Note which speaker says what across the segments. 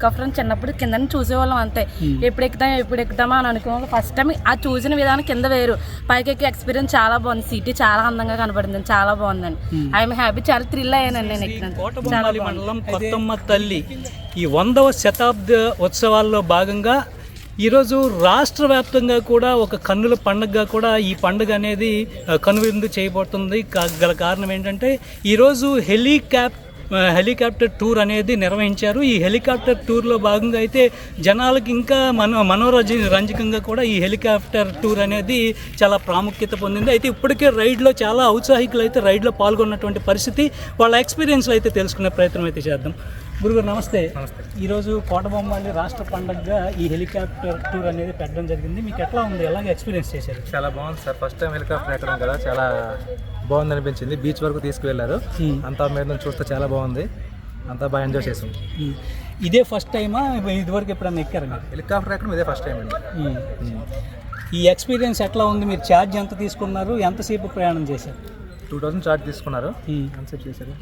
Speaker 1: Helicopter అని చిన్నప్పుడు కింద చూసేవాళ్ళం అంతే. ఎప్పుడు ఎక్కుతాం ఎప్పుడు ఎక్కుతామా అని అనుకున్నాం ఫస్ట్ టైం ఆ చూసిన విధానం కింద వేరు. పైకి ఎక్కి ఎక్స్పీరియన్స్ చాలా బాగుంది. సిటీ చాలా అందంగా కనబడింది. చాలా బాగుందండి. ఐఎమ్ హ్యాపీ చాలా థ్రిల్ అయ్యానండి నేను
Speaker 2: కోటబొమ్మాలి మండలం కొత్తమ్మ తల్లి ఈ వందవ శతాబ్ద ఉత్సవాల్లో భాగంగా ఈరోజు రాష్ట్ర వ్యాప్తంగా కూడా ఒక కన్నుల పండుగగా కూడా ఈ పండుగ అనేది కనువిందు చేయబడుతుంది. గల కారణం ఏంటంటే ఈరోజు హెలికాప్ హెలికాప్టర్ టూర్ అనేది నిర్వహించారు. ఈ హెలికాప్టర్ టూర్లో భాగంగా అయితే జనాలకి ఇంకా మన మనోరంజ రంజకంగా కూడా ఈ హెలికాప్టర్ టూర్ అనేది చాలా ప్రాముఖ్యత పొందింది. అయితే ఇప్పటికే రైడ్లో చాలా ఔత్సాహికులు అయితే రైడ్లో పాల్గొన్నటువంటి పరిస్థితి వాళ్ళ ఎక్స్పీరియన్స్లో అయితే తెలుసుకునే ప్రయత్నం అయితే చేద్దాం. గురుగారు నమస్తే. ఈరోజు కోటబొమ్మాలి రాష్ట్ర పండుగగా ఈ హెలికాప్టర్ టూర్ అనేది పెట్టడం జరిగింది. మీకు ఎట్లా ఉంది? ఎలాగ ఎక్స్పీరియన్స్ చేశారు?
Speaker 3: చాలా బాగుంది సార్. ఫస్ట్ టైం హెలికాప్టర్ ఎక్కడం కదా చాలా బాగుంది అనిపించింది. బీచ్ వరకు తీసుకువెళ్ళారు. అంతా మీద చూస్తే చాలా బాగుంది. అంతా బాగా ఎంజాయ్ చేసాం.
Speaker 2: ఇదే ఫస్ట్ టైమా? ఇదివరకు ఎప్పుడన్నా ఎక్కారు మీరు?
Speaker 3: హెలికాప్టర్ ఎక్కడం ఇదే ఫస్ట్ టైం అండి.
Speaker 2: ఈ ఎక్స్పీరియన్స్ ఎట్లా ఉంది? మీరు ఛార్జ్ ఎంత తీసుకున్నారు? ఎంతసేపు ప్రయాణం చేశారు?
Speaker 3: టూ థౌసండ్ చార్జ్ తీసుకున్నారు. చేశారు.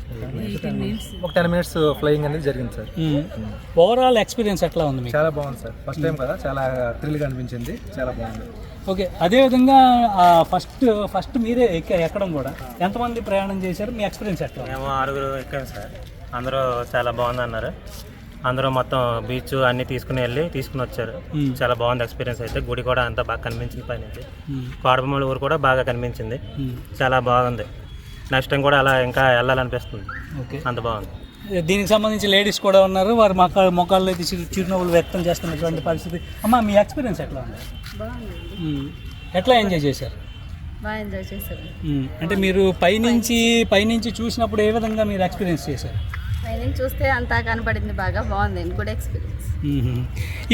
Speaker 3: ఒక టెన్ మినిట్స్ ఫ్లయింగ్ అనేది జరిగింది సార్.
Speaker 2: ఓవరాల్ ఎక్స్పీరియన్స్ ఎట్లా ఉంది మీకు?
Speaker 3: చాలా బాగుంది సార్. ఫస్ట్ టైం కదా చాలా థ్రిల్గా అనిపించింది. చాలా బాగుంది.
Speaker 2: ఓకే అదేవిధంగా ఫస్ట్ ఫస్ట్ మీరే ఎక్క ఎక్కడం కూడా ఎంతమంది ప్రయాణం చేశారు? మీ ఎక్స్పీరియన్స్ ఎట్లా?
Speaker 4: మేము ఆరుగురు ఎక్కాం సార్. అందరూ చాలా బాగుంది అన్నారు అందరూ మొత్తం బీచ్ అన్ని తీసుకుని వెళ్ళి తీసుకుని వచ్చారు. చాలా బాగుంది ఎక్స్పీరియన్స్ అయితే. గుడి కూడా అంతా బాగా కనిపించింది పైనుంచి
Speaker 2: ఉమ్.
Speaker 4: కోడబొమ్మల ఊరు కూడా బాగా కనిపించింది. చాలా బాగుంది. నెక్స్ట్ టైం కూడా అలా ఇంకా వెళ్ళాలనిపిస్తుంది.
Speaker 2: ఓకే.
Speaker 4: అంత బాగుంది.
Speaker 2: దీనికి సంబంధించి లేడీస్ కూడా ఉన్నారు. వారి మొక్క మొక్కల్లో అయితే చిరు చిరునవ్వులు వ్యక్తం చేస్తున్నటువంటి పరిస్థితి. అమ్మ మీ ఎక్స్పీరియన్స్ ఎట్లా ఉంది. ఎట్లా ఎంజాయ్ చేశారు?
Speaker 1: బాగా ఎంజాయ్ చేశారు.
Speaker 2: ఉమ్. అంటే మీరు పైనుంచి పైనుంచి చూసినప్పుడు ఏ విధంగా మీరు ఎక్స్పీరియన్స్ చేశారు?
Speaker 1: నేను చూస్తే అంతా కనపడింది బాగా. బాగుంది. గుడ్ ఎక్స్పీరియన్స్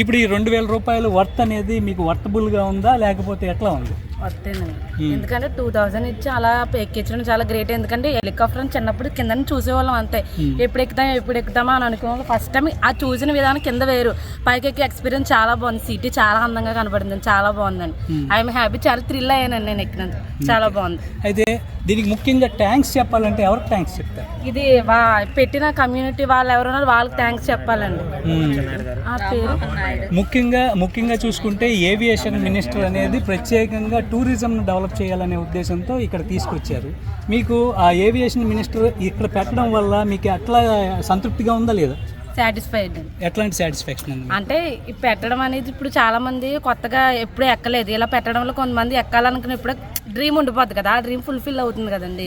Speaker 2: ఇప్పుడు ఈ రెండు వేల రూపాయలు వర్త్ అనేది మీకు వర్తబుల్గా ఉందా? లేకపోతే ఎట్లా ఉంది?
Speaker 1: ఎందుకంటే టూ థౌజండ్ ఇచ్చి అలా ఎక్కించడం చాలా గ్రేట్ ఎందుకంటే హెలికాప్టర్ చిన్నప్పుడు కింద చూసేవాళ్ళం అంతే. ఎప్పుడు ఎక్కుతాం ఎప్పుడు ఎక్కుతామా అని అనుకున్నాం ఫస్ట్ టైం ఆ చూసిన విధానం కింద వేరు. పైకి ఎక్కి ఎక్స్పీరియన్స్ చాలా బాగుంది. సిటీ చాలా అందంగా కనబడింది. చాలా బాగుందండి. ఐఎమ్ హ్యాపీ చాలా థ్రిల్ అయ్యానండి నేను ఎక్కినందుకు. చాలా బాగుంది.
Speaker 2: అయితే దీనికి ముఖ్యంగా ట్యాంక్స్ చెప్పాలంటే ఎవరికి ట్యాంక్స్ చెప్తారు?
Speaker 1: ఇది పెట్టిన కమ్యూనిటీ వాళ్ళు ఎవరున్నారు వాళ్ళకి థ్యాంక్స్ చెప్పాలండి.
Speaker 2: ముఖ్యంగా ముఖ్యంగా చూసుకుంటే ఏవియేషన్ మినిస్టర్ అనేది ప్రత్యేకంగా టూరిజంను డెవలప్ చేయాలనే ఉద్దేశంతో ఇక్కడ తీసుకొచ్చారు. మీకు ఆ ఏవియేషన్ మినిస్టర్ ఇక్కడ పెట్టడం వల్ల మీకు ఎట్లా సంతృప్తిగా ఉందా లేదా?
Speaker 1: సాటిస్ఫైడ్
Speaker 2: ఎట్లాంటి సాటిస్ఫాక్షన్
Speaker 1: అంటే పెట్టడం అనేది ఇప్పుడు చాలా మంది కొత్తగా ఎప్పుడు ఎక్కలేదు. ఇలా పెట్టడంలో కొంతమంది ఎక్కాలనుకున్న ఇప్పుడు డ్రీమ్ ఉండిపోద్ది కదా. ఆ డ్రీమ్ ఫుల్ఫిల్ అవుతుంది కదండి.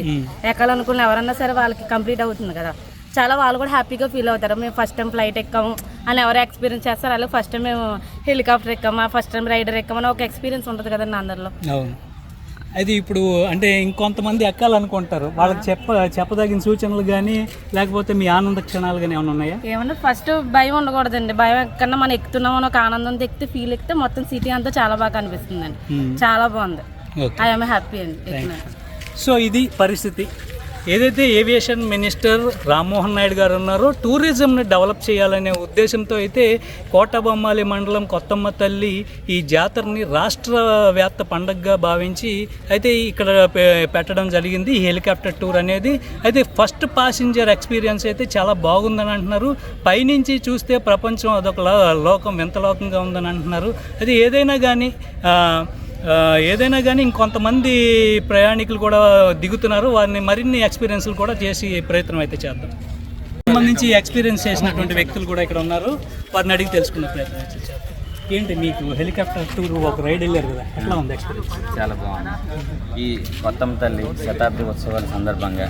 Speaker 1: ఎక్కాలనుకున్న ఎవరన్నా సరే వాళ్ళకి కంప్లీట్ అవుతుంది కదా. చాలా వాళ్ళు కూడా హ్యాపీగా ఫీల్ అవుతారు. మేము ఫస్ట్ టైం ఫ్లైట్ ఎక్కాము అని ఎవరు ఎక్స్పీరియన్స్ చేస్తారు అలాగే ఫస్ట్ టైం మేము హెలికాప్టర్ ఎక్కామా ఫస్ట్ టైం రైడర్ ఎక్కామని ఒక ఎక్స్పీరియన్స్ ఉంటుంది కదండి అందరిలో.
Speaker 2: అవును. అది ఇప్పుడు అంటే ఇంకొంతమంది ఎక్కాలనుకుంటారు. వాళ్ళకి చెప్ప చెప్పదగిన సూచనలు కానీ లేకపోతే మీ ఆనంద క్షణాలు కానీ ఏమైనా ఉన్నాయా?
Speaker 1: ఏమన్నా ఫస్ట్ భయం ఉండకూడదండి. భయం ఎక్కడన్నా మనం ఎక్కుతున్నామని ఒక ఆనందంతో ఎక్కితే ఫీల్ ఎక్కితే మొత్తం సిటీ అంతా చాలా బాగా అనిపిస్తుందండి చాలా బాగుంది. ఐఎమ్ హ్యాపీ అండి.
Speaker 2: సో ఇది పరిస్థితి. ఏదైతే ఏవియేషన్ మినిస్టర్ రామ్మోహన్ నాయుడు గారు ఉన్నారో టూరిజంని డెవలప్ చేయాలనే ఉద్దేశంతో అయితే కోటబొమ్మాలి మండలం కొత్తమ్మ తల్లి ఈ జాతరని రాష్ట్ర వ్యాప్త పండగగా భావించి అయితే ఇక్కడ పె- పెట్టడం జరిగింది. ఈ హెలికాప్టర్ టూర్ అనేది అయితే ఫస్ట్ పాసింజర్ ఎక్స్పీరియన్స్ అయితే చాలా బాగుందని అంటున్నారు. పైనుంచి చూస్తే ప్రపంచం అదొక లోకం వింతలోకంగా ఉందని అంటున్నారు. అది ఏదైనా కానీ ఏదైనా కానీ ఇంకొంతమంది ప్రయాణికులు కూడా దిగుతున్నారు. వారిని మరిన్ని ఎక్స్పీరియన్స్లు కూడా చేసి ప్రయత్నం అయితే చేద్దాం. సంబంధించి ఎక్స్పీరియన్స్ చేసినటువంటి వ్యక్తులు కూడా ఇక్కడ ఉన్నారు. వారిని అడిగి తెలుసుకునే ప్రయత్నం అయితే చేద్దాం. ఏంటి మీకు హెలికాప్టర్ టూర్ ఒక రైడ్ వెళ్ళారు కదా? ఎట్లా ఉంది ఎక్స్పీరియన్స్
Speaker 5: చాలా బాగుంది. ఈ కొత్తమ్మ తల్లి శతాబ్ది ఉత్సవాల సందర్భంగా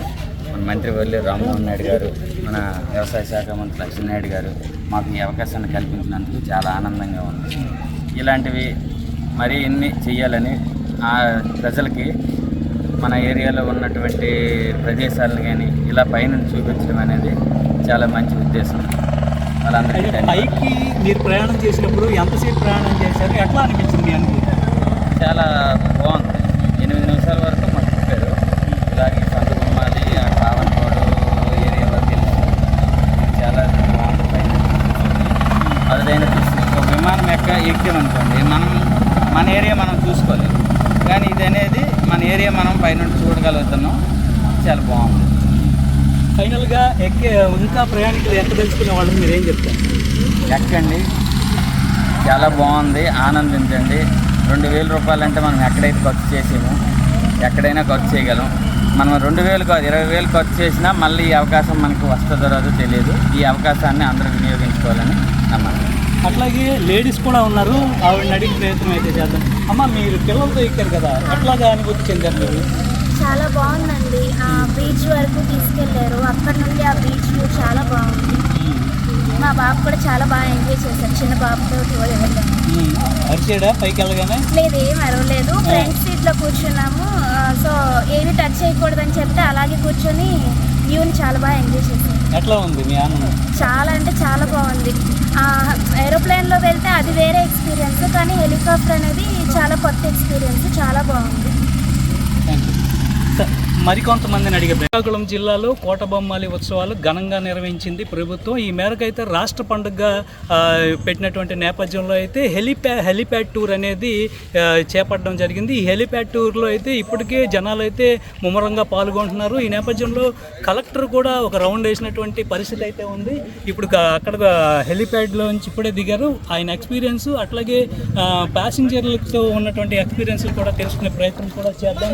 Speaker 5: మన మంత్రి వల్లి రామ్మోహన్ నాయుడు గారు మన వ్యవసాయ శాఖ మంత్రి లక్ష్మీనాయుడు గారు మాకు ఈ అవకాశాన్ని కల్పించినందుకు చాలా ఆనందంగా ఉంది. ఇలాంటివి మరీ ఇన్ని చెయ్యాలని ఆ ప్రజలకి మన ఏరియాలో ఉన్నటువంటి ప్రదేశాలను కానీ ఇలా పైన చూపించడం అనేది చాలా మంచి ఉద్దేశం. వాళ్ళందరికీ.
Speaker 2: పైకి మీరు ప్రయాణం చేసినప్పుడు ఎంతసేపు ప్రయాణం చేశారు? ఎట్లా అనిపించింది అని
Speaker 5: చాలా బాగుంది ఎనిమిది నిమిషాల వరకు మాకు చెప్పారు ఇలాగే సంత బొమ్మాలి ఆ కావన్కోడు ఏరియాలోకి వెళ్ళి చాలా బాగుంది పైన అరుదైన దృశ్యం ఒక విమానం ఎక్క ఎక్కామనుకోండి మనం మన ఏరియా మనం చూసుకోలేము కానీ ఇది అనేది మన ఏరియా మనం పైన చూడగలుగుతున్నాం చాలా బాగుంది.
Speaker 2: ఫైనల్గా ఎక్కే ఇంకా ప్రయాణికులు ఎక్కదలుచుకునే వాళ్ళకి మీరు ఏం చెప్తారు?
Speaker 5: ఎక్కండి. చాలా బాగుంది. ఆనందించండి. రెండు వేల రూపాయలు అంటే మనం ఎక్కడైతే ఖర్చు చేసామో ఎక్కడైనా ఖర్చు చేయగలం. మనం రెండు వేలు కాదు ఇరవై వేలు ఖర్చు చేసినా మళ్ళీ ఈ అవకాశం మనకు వస్తుందో రాదో తెలియదు. ఈ అవకాశాన్ని అందరూ వినియోగించుకోవాలని నమ్మకం
Speaker 2: అట్లాగే లేడీస్ కూడా ఉన్నారు. ఆవిడని అడిగి ప్రయత్నం అయితే చేద్దాం. అమ్మ మీరు పిల్లలతో ఎక్కారు కదా. ఎట్లాగా అనుభూతి చెందారు మీరు?
Speaker 6: చాలా బాగుందండి. ఆ బీచ్ వరకు తీసుకెళ్ళారు. అక్కడ నుండి ఆ బీచ్ చాలా బాగుంది. మా బాబు కూడా చాలా బాగా ఎంజాయ్ చేశారు. చిన్న బాబుతో
Speaker 2: అరిచాడా? పైకి వెళ్ళగానే?
Speaker 6: లేదు ఏం అరవలేదు. ఫ్రంట్ సీట్లో కూర్చున్నాము. సో ఏమి టచ్ చేయకూడదని చెప్తే అలాగే కూర్చొని వ్యూని చాలా బాగా ఎంజాయ్ చేశారు.
Speaker 2: ఎట్లా ఉంది మీ ఆనందం?
Speaker 6: చాలా అంటే చాలా బాగుంది. ఏరోప్లేన్లో వెళ్తే అది వేరే ఎక్స్పీరియన్స్ కానీ హెలికాప్టర్ అనేది చాలా కొత్త ఎక్స్పీరియన్స్ చాలా బాగుంది.
Speaker 2: మరికొంతమందిని అడిగే శ్రీకాకుళం జిల్లాలో కోటబొమ్మాలి ఉత్సవాలు ఘనంగా నిర్వహించింది ప్రభుత్వం. ఈ మేరకు అయితే రాష్ట్ర పండుగగా పెట్టినటువంటి నేపథ్యంలో అయితే హెలిప్యా హెలిప్యాడ్ టూర్ అనేది చేపట్టడం జరిగింది. ఈ హెలిప్యాడ్ టూర్లో అయితే ఇప్పటికే జనాలు అయితే ముమ్మరంగా పాల్గొంటున్నారు. ఈ నేపథ్యంలో కలెక్టర్ కూడా ఒక రౌండ్ వేసినటువంటి పరిస్థితి అయితే ఉంది. ఇప్పుడు అక్కడ హెలిప్యాడ్లో నుంచి ఇప్పుడే దిగారు. ఆయన ఎక్స్పీరియన్స్ అట్లాగే ప్యాసింజర్లతో ఉన్నటువంటి ఎక్స్పీరియన్స్ కూడా తెలుసుకునే ప్రయత్నం కూడా చేద్దాం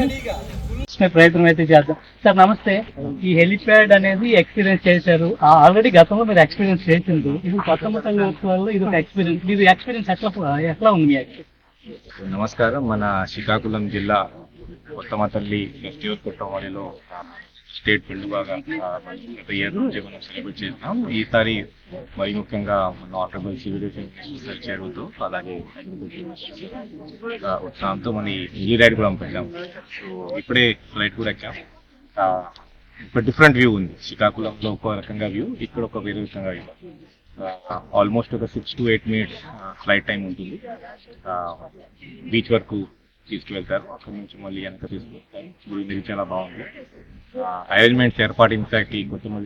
Speaker 2: తెలుసుకునే ప్రయత్నం అయితే చేద్దాం. సార్ నమస్తే. ఈ హెలిప్యాడ్ అనేది ఎక్స్పీరియన్స్ చేశారు. ఆల్రెడీ గతంలో మీరు ఎక్స్పీరియన్స్ చేసింది ఇది కొత్త మొత్తం ఉత్సవాల్లో ఇది ఒక ఎక్స్పీరియన్స్ ఇది ఎక్స్పీరియన్స్ ఎట్లా ఎట్లా ఉంది మీ
Speaker 7: నమస్కారం. మన శ్రీకాకుళం జిల్లా కొత్తమ తల్లి ఫెస్టివల్ స్టేట్మెంట్ బాగా గత ఇయర్ నుంచి మనం సెలబ్రేట్ చేస్తున్నాం ఈసారి మరి ముఖ్యంగా మన ఆనరబుల్ సివిల్ మినిస్టర్ చేరువుతో అలాగే ఆ, ఉత్సాహంతో మన ఈ రైడ్ కూడా పంపించాం. సో ఇప్పుడే ఫ్లైట్ కూడా ఎక్కాం. ఆ, ఒక డిఫరెంట్ వ్యూ ఉంది. శ్రీకాకుళంలో ఒక రకంగా వ్యూ ఇక్కడ ఒక వేరే రకంగా వ్యూ. ఆల్మోస్ట్ ఒక six to eight minutes flight time ఉంటుంది. బీచ్ వరకు తీసుకువెళ్తారు. అక్కడ నుంచి మళ్ళీ వెనక తీసుకువెళ్తారు. గుడి చాలా బాగుంది. అరేంజ్మెంట్స్ ఏర్పాటు ఇన్ఫాక్ట్ ఈ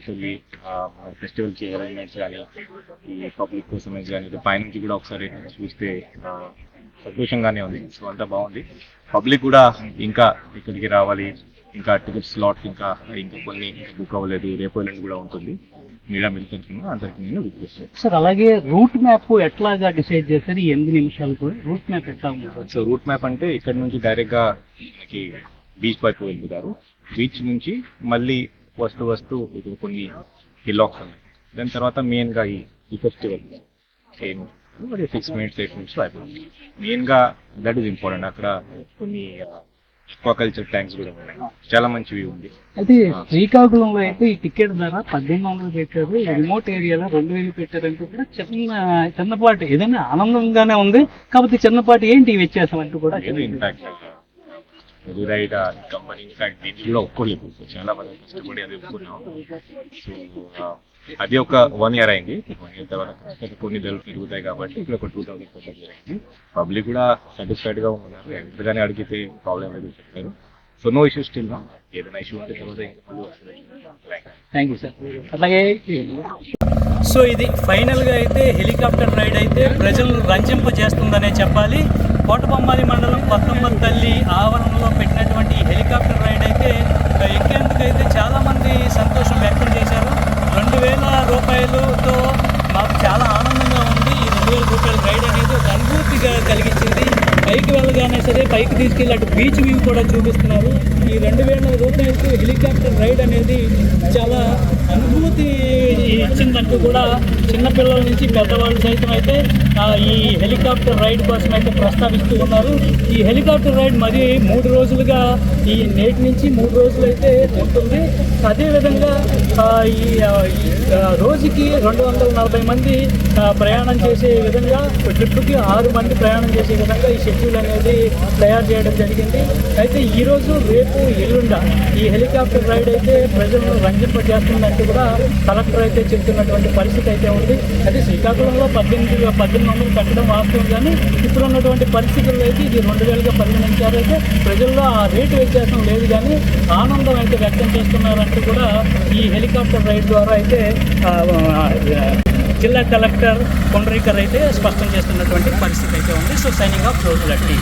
Speaker 7: తల్లి ఫెస్టివల్కి అరేంజ్మెంట్స్ కానీ ఈ పబ్లిక్ కోసం కానీ పైనుంచి కూడా ఒకసారి చూస్తే సంతోషంగానే ఉంది. సో అంతా బాగుంది. పబ్లిక్ కూడా ఇంకా ఇక్కడికి రావాలి. ఇంకా టికెట్ స్లాట్స్ ఇంకా ఇంకా కొన్ని బుక్ అవ్వలేదు. రేపు కూడా ఉంటుంది. మీడియా మిల్కొచ్చింది అందరికి నేను రిక్వెస్ట్
Speaker 2: సార్ అలాగే రూట్ మ్యాప్ ఎట్లాగా డిసైడ్ చేశారు? ఈ ఎనిమిది నిమిషాలు కూడా రూట్ మ్యాప్ ఎట్లా ఉంది?
Speaker 7: సో రూట్ మ్యాప్ అంటే ఇక్కడ నుంచి డైరెక్ట్గా మనకి బీచ్ వైపు వెళ్ళిపోతారు. బీచ్ నుంచి మళ్ళీ వస్తూ వస్తూ కొన్ని హిలాక్స్ ఉన్నాయి దాని తర్వాత మెయిన్గా ఈ ఈ festival same six minutes eight minutes అయిపోతుంది మెయిన్గా దట్ ఈస్ ఇంపార్టెంట్ అక్కడ కొన్ని అక్వాకల్చర్ ట్యాంక్స్ కూడా ఉన్నాయి. చాలా మంచి వ్యూ ఉంది.
Speaker 2: అయితే శ్రీకాకుళంలో అయితే ఈ టికెట్ ధర పద్దెనిమిది వందలు పెట్టారు. రిమోట్ ఏరియాలో రెండు వేలు పెట్టారంటూ కూడా చిన్న చిన్నపాటి ఏదైనా ఆనందంగానే ఉంది. కాకపోతే చిన్నపాటి ఏంటి వ్యత్యాసం అంటూ కూడా
Speaker 7: ఇన్ఫాక్ట్ రైడ్ కంపెనీ ఇన్ఫాక్ట్ దీన్ని కూడా ఒప్పుకోలేదు. చాలా మంది కష్టపడి అది ఒప్పుకున్నాం. సో అది ఒక వన్ ఇయర్ అయింది. వన్ ఇయర్ తర్వాత కొన్ని ధరలు పెరుగుతాయి కాబట్టి ఇక్కడ ఒక టూ థౌసండ్ పర్సెంట్ అయింది పబ్లిక్ కూడా సాటిస్ఫైడ్గా ఉన్నారు. ఎంతగానే అడిగితే ప్రాబ్లం లేదు చెప్పారు సో నో ఇష్యూస్ స్టిల్ ఏదైనా ఇష్యూ ఉంటే తర్వాత ఇంకా మళ్ళీ వస్తుంది. Thank you.
Speaker 2: Thank you sir అలాగే సో ఇది ఫైనల్గా అయితే హెలికాప్టర్ రైడ్ అయితే ప్రజలను రంజింపజేస్తుందనే చెప్పాలి. కోటబొమ్మాలి మండలం కొత్తమ్మ తల్లి ఆవరణలో పెట్టినటువంటి హెలికాప్టర్ రైడ్ అయితే ఎక్కేందుకు అయితే చాలామంది సంతోషం వ్యక్తం చేశారు. రెండు వేల రూపాయలతో మాకు చాలా ఆనందంగా ఉంది. ఈ రెండు వేల రూపాయల రైడ్ అనేది ఒక అనుభూతిగా కలిగించింది. పైకి వెళ్ళగానే సరే పైకి తీసుకెళ్ళి అటు బీచ్ వ్యూ కూడా చూపిస్తున్నారు. ఈ రెండు వేల రూపాయలకు హెలికాప్టర్ రైడ్ అనేది చాలా అనుభూతి ఇచ్చిందంటూ కూడా చిన్నపిల్లల నుంచి పెద్దవాళ్ళు సైతం అయితే ఈ హెలికాప్టర్ రైడ్ కోసం అయితే ప్రస్తావిస్తూ ఉన్నారు. ఈ హెలికాప్టర్ రైడ్ మరి మూడు రోజులుగా ఈ నేటి నుంచి మూడు రోజులు అయితే ఉంటుంది. అదేవిధంగా ఈ రోజుకి రెండు వందల నలభై మంది ప్రయాణం చేసే విధంగా ట్రిప్కి ఆరు మంది ప్రయాణం చేసే విధంగా ఈ షెడ్యూల్ అనేది తయారు చేయడం జరిగింది. అయితే ఈరోజు రేపు ఎల్లుండ ఈ హెలికాప్టర్ రైడ్ అయితే ప్రజలను రంజింపజేస్తుందంటూ కూడా కలెక్టర్ అయితే చెప్తున్నటువంటి పరిస్థితి అయితే ఉంది. అది శ్రీకాకుళంలో పద్దెనిమిది పద్దెనిమిది వందలు కట్టడం వాస్తవం కానీ ఇప్పుడు ఉన్నటువంటి పరిస్థితుల్లో అయితే ఇది రెండు వేలుగా పరిగణించారు. అయితే ప్రజల్లో ఆ రేటు వ్యత్యాసం లేదు కానీ ఆనందం అయితే వ్యక్తం చేస్తున్నారంటూ కూడా ఈ హెలికాప్టర్ రైడ్ ద్వారా అయితే జిల్లా కలెక్టర్ కొండరీకర్ అయితే స్పష్టం చేస్తున్నటువంటి పరిస్థితి అయితే ఉంది. So signing off రోజులట్టి